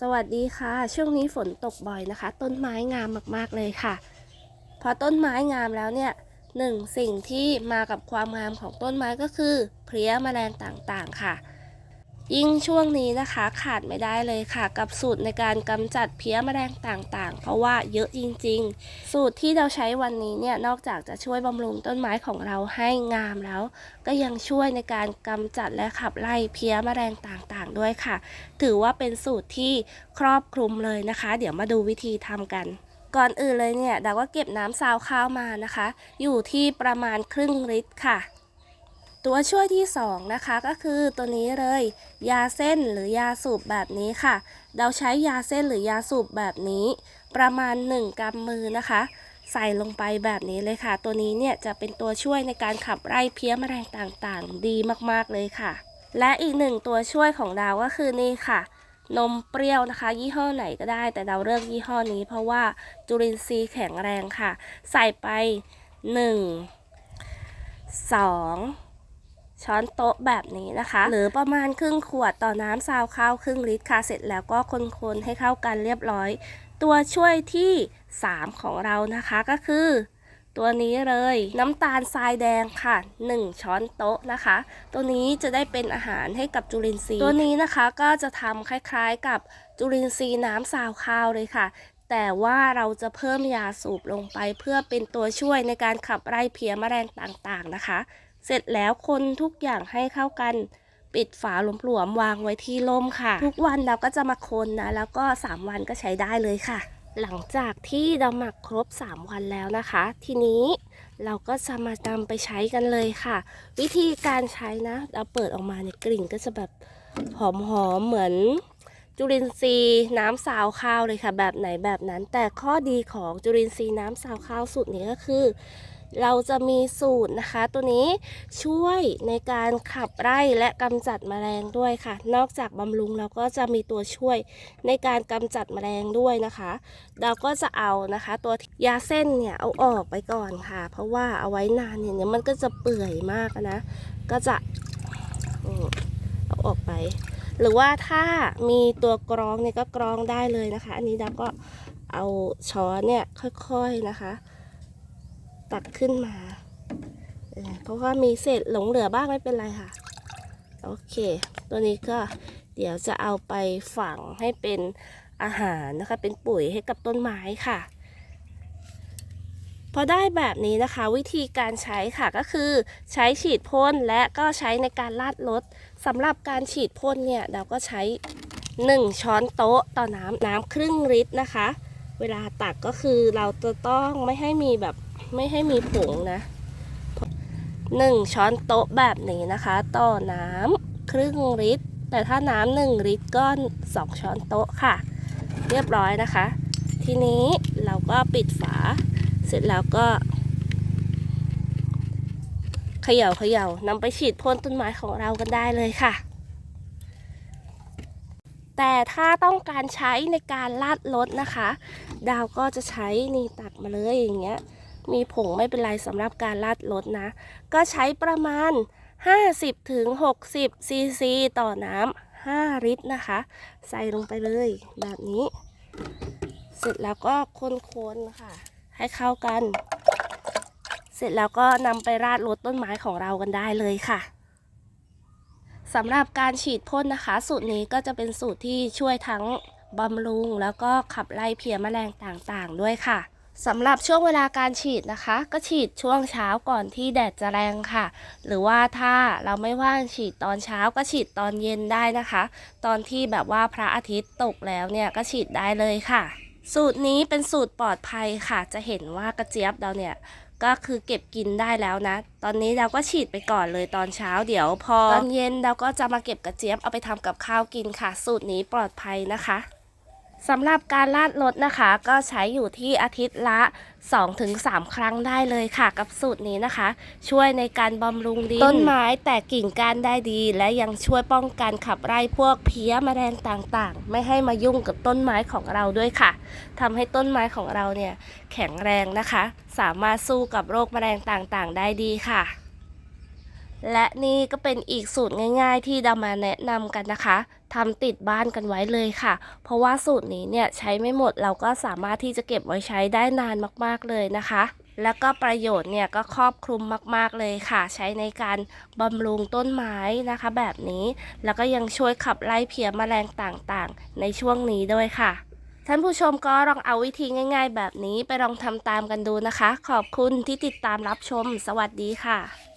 สวัสดีค่ะ ช่วงนี้ฝนตกบ่อยนะคะ ต้นไม้งามมากๆเลยค่ะ พอต้นไม้งามแล้วเนี่ยหนึ่งสิ่งที่มากับความงามของต้นไม้ก็คือเพลี้ยแมลงต่างๆค่ะ ยิ่งช่วงนี้นะคะขาดไม่ได้เลยค่ะกับสูตรในการกำจัดเพี้ยแมลงต่างๆ เพราะว่าเยอะจริงๆ สูตรที่เราใช้วันนี้เนี่ยนอกจากจะช่วยบำรุงต้นไม้ของเราให้งามแล้ว ก็ยังช่วยในการกำจัดและขับไล่เพี้ยแมลงต่างๆ ด้วยค่ะ ถือว่าเป็นสูตรที่ครอบคลุมเลยนะคะ เดี๋ยวมาดูวิธีทำกันก่อนอื่นเลยเนี่ยดาก็เก็บน้ำซาวข้าวมานะคะ อยู่ที่ประมาณครึ่งลิตรค่ะ ตัวช่วยที่สองนะคะก็คือตัวนี้เลย ยาเส้นหรือยาสูบแบบนี้ค่ะ เราใช้ยาเส้นหรือยาสูบแบบนี้ ประมาณ 1กำมือนะคะ ใส่ลงไปแบบนี้เลยค่ะ ตัวนี้เนี่ยจะเป็นตัวช่วยในการขับไล่เพี้ยแมลงต่างๆ ดีมากๆเลยค่ะ และอีกหนึ่งตัวช่วยของดาวก็คือนี่ค่ะ นมเปรี้ยวนะคะ ยี่ห้อไหนก็ได้ แต่เราเลือกยี่ห้อนี้ เพราะว่าจุลินทรีย์แข็งแรงค่ะ ใส่ไป 1 2 ช้อนโต๊ะแบบนี้นะคะ หรือประมาณครึ่งขวดต่อน้ำซาวข้าวครึ่งลิตรค่ะเสร็จแล้วก็คนๆให้เข้ากันเรียบร้อย ตัวช่วยที่ 3 ของเรานะคะก็คือ ตัวนี้เลยน้ำตาลทรายแดงค่ะ 1 ช้อนโต๊ะนะคะ ตัวนี้จะได้เป็นอาหารให้กับจุลินทรีย์ ตัวนี้นะคะก็จะทำคล้ายๆกับจุลินทรีย์น้ำซาวข้าวเลยค่ะแต่ว่าเราจะเพิ่มยาสูบลงไปเพื่อเป็นตัวช่วยในการขับไล่เพลี้ยแมลงต่างๆนะคะ เสร็จแล้วคนทุกอย่างให้เข้ากัน ปิดฝาหลวมๆวางไว้ที่ร่มค่ะ ทุกวันเราก็จะมาคนนะ แล้วก็ 3 วันก็ใช้ได้เลยค่ะ หลังจากที่เราหมักครบ 3 วันแล้วนะคะ ทีนี้เราก็จะมานำไปใช้กันเลยค่ะ วิธีการใช้นะ เราเปิดออกมาเนี่ยกลิ่นก็จะแบบหอมๆเหมือนจุลินทรีย์น้ำซาวข้าวเลยค่ะ แบบไหนแบบนั้น แต่ข้อดีของจุลินทรีย์น้ำซาวข้าวสูตรนี้ก็คือ เราจะมีสูตรนะคะ ตัวนี้ช่วยในการขับไล่และกำจัดแมลงด้วยค่ะ นอกจากบำรุงเราก็จะมีตัวช่วยในการกำจัดแมลงด้วยนะคะ เราก็จะเอานะคะ ตัวยาเส้นเนี่ยเอาออกไปก่อนค่ะ เพราะว่าเอาไว้นานเนี่ยมันก็จะเปื่อยมากนะ ก็จะเอาออกไป หรือว่าถ้ามีตัวกรองเนี่ยก็กรองได้เลยนะคะ อันนี้ดาก็เอาช้อนเนี่ยค่อยๆนะคะ ตักขึ้นมาเออเพราะว่ามีเศษหลงเหลือบ้างไม่เป็นไรค่ะ โอเค ตัวนี้ก็เดี๋ยวจะเอาไปฝังให้เป็นอาหารนะคะ เป็นปุ๋ยให้กับต้นไม้ค่ะ พอได้แบบนี้นะคะ วิธีการใช้ค่ะก็คือใช้ฉีดพ่นและก็ใช้ในการลาดรถสำหรับการฉีดพ่นเนี่ยเราก็ใช้ 1 ช้อนโต๊ะต่อน้ำน้ำครึ่งลิตรนะคะ เวลาตักก็คือเราจะต้องไม่ให้มีแบบ ไม่ให้มีผงนะหนึ่งช้อนโต๊ะแบบนี้นะคะ ต่อน้ำครึ่งลิตร แต่ถ้าน้ำหนึ่งลิตรก็สองช้อนโต๊ะค่ะ เรียบร้อยนะคะ ทีนี้เราก็ปิดฝา เสร็จแล้วก็เขย่าเขย่านำไปฉีดพ่นต้นไม้ของเรากันได้เลยค่ะ แต่ถ้าต้องการใช้ในการลาดรถนะคะ ดาวก็จะใช้นี่ตักมาเลยอย่างเงี้ย มีผงไม่เป็นไรสำหรับการลาดรถนะ ก็ใช้ประมาณ 50ถึง60ซีซีต่อน้ำ5ลิตรนะคะ ใส่ลงไปเลยแบบนี้ เสร็จแล้วก็คนๆค่ะ ให้เข้ากัน เสร็จแล้วก็นำไปราดรดต้นไม้ของเรากันได้เลยค่ะสำหรับการฉีดพ่นนะคะ สูตรนี้ก็จะเป็นสูตรที่ช่วยทั้งบำรุง แล้วก็ขับไล่เพลี้ยแมลงต่างๆ ด้วยค่ะ สำหรับช่วงเวลาการฉีดนะคะ ก็ฉีดช่วงเช้าก่อนที่แดดจะแรงค่ะ หรือว่าถ้าเราไม่ว่างฉีดตอนเช้าก็ฉีดตอนเย็นได้นะคะ ตอนที่แบบว่าพระอาทิตย์ตกแล้วเนี่ยก็ฉีดได้เลยค่ะ สูตรนี้เป็นสูตรปลอดภัยค่ะ จะเห็นว่ากระเจี๊ยบเราเนี่ยก็คือเก็บกินได้แล้วนะ ตอนนี้เราก็ฉีดไปก่อนเลยตอนเช้าเดี๋ยว พอตอนเย็นเราก็จะมาเก็บกระเจี๊ยบเอาไปทำกับข้าวกินค่ะ สูตรนี้ปลอดภัยนะคะ สำหรับการลาดรถนะคะ ก็ใช้อยู่ที่อาทิตย์ละ 2-3 ครั้งได้เลยค่ะ กับสูตรนี้นะคะ ช่วยในการบำรุงดินต้นไม้แตกกิ่งก้านได้ดี และยังช่วยป้องกันขับไล่พวกเพี้ยแมลงต่างๆ ไม่ให้มายุ่งกับต้นไม้ของเราด้วยค่ะทำให้ต้นไม้ของเราเนี่ยแข็งแรงนะคะ สามารถสู้กับโรคแมลงต่างๆ ได้ดีค่ะและนี่ก็เป็นอีกสูตรง่าย ๆ ที่ดามาแนะนำกันนะคะ ทำติดบ้านกันไว้เลยค่ะ เพราะว่าสูตรนี้เนี่ยใช้ไม่หมดเราก็สามารถที่จะเก็บไว้ใช้ได้นานมากๆเลยนะคะแล้วก็ประโยชน์เนี่ยก็ครอบคลุมมาก ๆ เลยค่ะ ใช้ในการบำรุงต้นไม้นะคะ แบบนี้แล้วก็ยังช่วยขับไล่เพี้ยแมลงต่างๆ ในช่วงนี้ด้วยค่ะ ท่านผู้ชมก็ลองเอาวิธีง่าย ๆ แบบนี้ไปลองทำตามกันดูนะคะ ขอบคุณที่ติดตามรับชม สวัสดีค่ะ